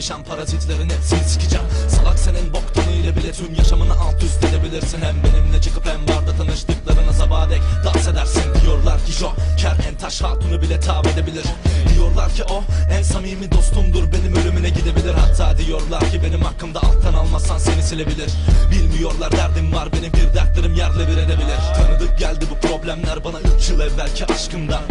sevişen parazitlerin hepsini sikeceğim. Salak senin boktanıyla bile tüm yaşamını alt üst edebilirsin. Hem benimle çıkıp hem barda tanıştıklarına sabah dek dans edersin. Diyorlar ki Joker en taş hatunu bile tav edebilir. Diyorlar ki o en samimi dostumdur benim ölümüne gidebilir. Hatta diyorlar ki benim hakkımda alttan almazsan seni silebilir. Bilmiyorlar derdim var benim bir dertlerim yerle bir edebilir. Tanıdık geldi bu problemler bana 3 yıl evvelki aşkımdan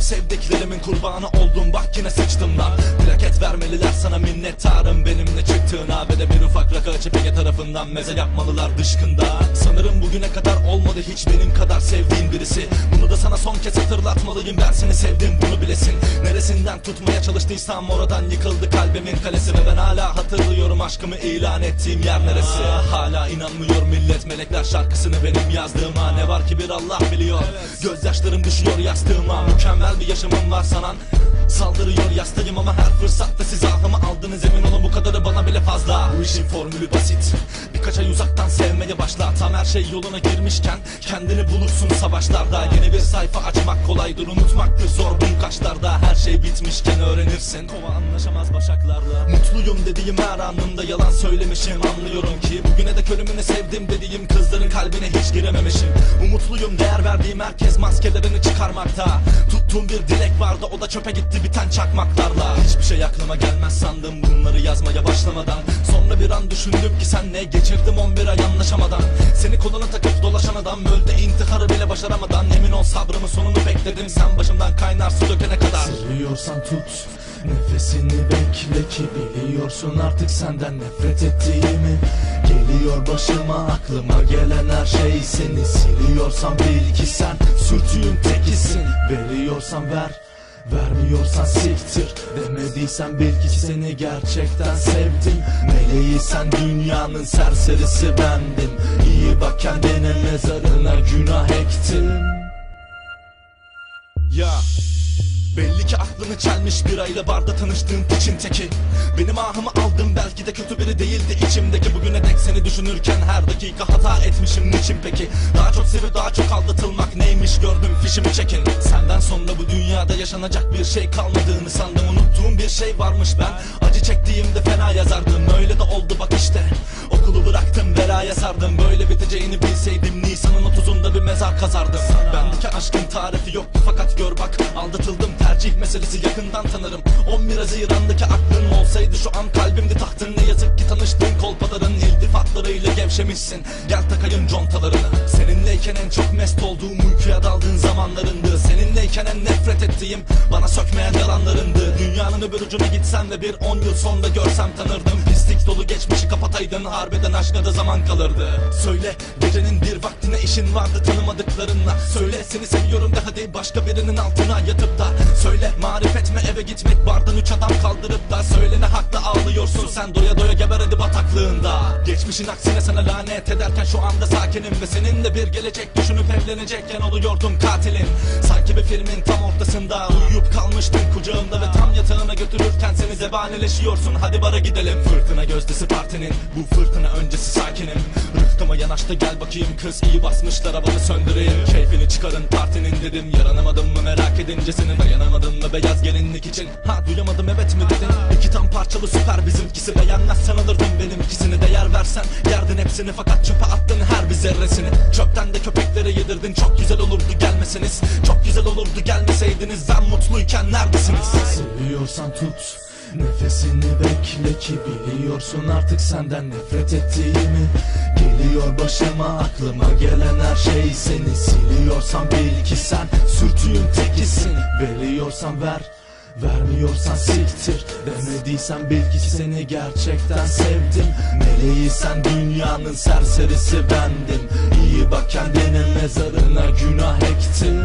sevdiklerimin kurbanı oldum. Bak yine sıçtım lan. Plaket vermeliler sana minnettarım. Benimle çıktığına Ve de bir ufak rakı açıp Ege tarafından meze yapmalılar dışkında. Sanırım bugüne kadar olmadı hiç benim kadar sevdiğim birisi. Bunu da sana son kez hatırlatmalıyım. Ben seni sevdim bunu bilesin. Neresinden tutmaya çalıştıysam oradan yıkıldı kalbimin kalesi. Ve ben hala hatırlıyorum aşkımı ilan ettiğim yer neresi. Hala inanmıyor millet. Melekler şarkısını benim yazdığıma. Ne var ki bir Allah biliyor. Gözyaşlarım düşüyor yastığıma. Mükemmel bir yaşamım var sanan. Saldırıyor yastayım ama her fırsatta siz ahımı aldınız. Emin olun bu kadarı bana bile fazla. Bu işin formülü basit Birkaç ay uzaktan sevmeye başla. Tam her şey yoluna girmişken Kendini bulursun savaşlarda. Yeni bir sayfa açmak kolaydır Unutmaktır zor. Bu kaçlarda Her şey bitmişken öğrenirsin. Kova anlaşamaz başaklarla Mutluyum dediğim her anımda yalan söylemişim. Anlıyorum ki bugüne dek ölümünü sevdim dediğim Kızların kalbine hiç girememişim. Umutluyum değer verdiğim herkes maskelerini çıkarmakta. Tuttuğum bir dilek vardı o da çöpe gitti biten çakmaklarla. Hiçbir şey aklıma gelmez sandım bunları yazmaya başlamadan. Sonra bir an düşündüm ki senle geçirdim 11 ay anlaşamadan. Seni koluna takıp dolaşan adam öldü intiharı bile başaramadan. Emin ol sabrımı sonunu bekledim. Sen başımdan kaynar su dökene kadar. Seviyorsan tut Nefesini bekle ki biliyorsun artık senden nefret ettiğimi. Geliyor başıma aklıma gelen her şey seni. Siliyorsan bil ki sen sürtüğün tekisin. Veriyorsan ver Vermiyorsan siktir. Demediysen bil ki seni gerçekten sevdim. Meleği sen dünyanın serserisi bendim. İyi bak kendine mezarına günah ektim. Ya Belli ki aklını çelmiş bir ayla barda tanıştığım piçin teki. Benim ahımı aldım belki de kötü biri değildi içimdeki Bugüne dek seni düşünürken her dakika hata etmişim niçin peki? Daha çok sevip daha çok aldatılmak yaşanacak bir şey kalmadığını sandım. Unuttuğum bir şey varmış ben. Acı çektiğimde fena yazardım. Öyle de oldu bak işte. Okulu bıraktım belaya sardım. Böyle biteceğini bilseydim Nisan'ın 30'unda bir mezar kazardım. Bendeki aşkın tarifi yoktu fakat gör bak Aldatıldım. Tercih meselesi yakından tanırım. 11 Haziran'daki aklın olsaydı şu an kalbimde tahtın. Ne yazık ki tanıştığın kolpaların iltifatlarıyla gevşemişsin. Gel takayım contalarını. Seninleyken en çok mest olduğum uykuya daldığın zamanlarındı. Seninleyken en nefret ettiğim bana sökmeyen yalanlarındı. Dünyanın öbür ucuna gitsem ve bir 10 yıl sonra görsem tanırdım. Pislik dolu geçmişi kapataydın harbiden aşkına da zaman kalırdı. Söyle gecenin bir vaktine işin vardı tanımadıklarınla Söyle seni seviyorum de hadi başka birinin altına yatıp da Söyle. Marifet mi eve gitmek bardan üç adam kaldırıp da Söyle ne hakla ağlıyorsun sen. Doya doya geber hadi bataklığında. Geçmişin aksine sana lanet ederken şu anda sakinim Ve seninle bir gelecek düşünüp evlenecekken oluyordum katilin. Sanki bir filmin tam ortasında uyuyup kalmıştın kucağımda Ve tam yatağına götürürken seni zebaneleşiyorsun. Hadi bara gidelim Fırtına gözdesi partinin. Bu fırtına öncesi sakinim Rıhtıma yanaştı gel bakayım. Kız iyi basmışlar havalı söndüreyim. Keyfini çıkarın partinin dedim. Yaranamadım mı merak edince seni Dayanamadın mı beyaz gelinlik için? Ha duyamadım evet mi dedin? İki tam parçalı süper bizimkisi. Beğenmezsen alırdım benimkisini. Değer versen yerdin hepsini. Fakat çöpe attın her bir zerresini. Çöpten de köpeklere yedirdin. Çok güzel olurdu gelmeseniz. Çok güzel olurdu gelmeseydiniz. Ben mutluyken neredesiniz? Seviyorsan tut Nefesini bekle ki biliyorsun artık senden nefret ettiğimi Geliyor başıma aklıma gelen her şey seni. Siliyorsan bil ki sen sürtüğün tekisin. Veriyorsan ver Vermiyorsan siktir. Demediysen bil ki seni gerçekten sevdim. Meleği sen dünyanın serserisi bendim. İyi bak kendine mezarına günah ektim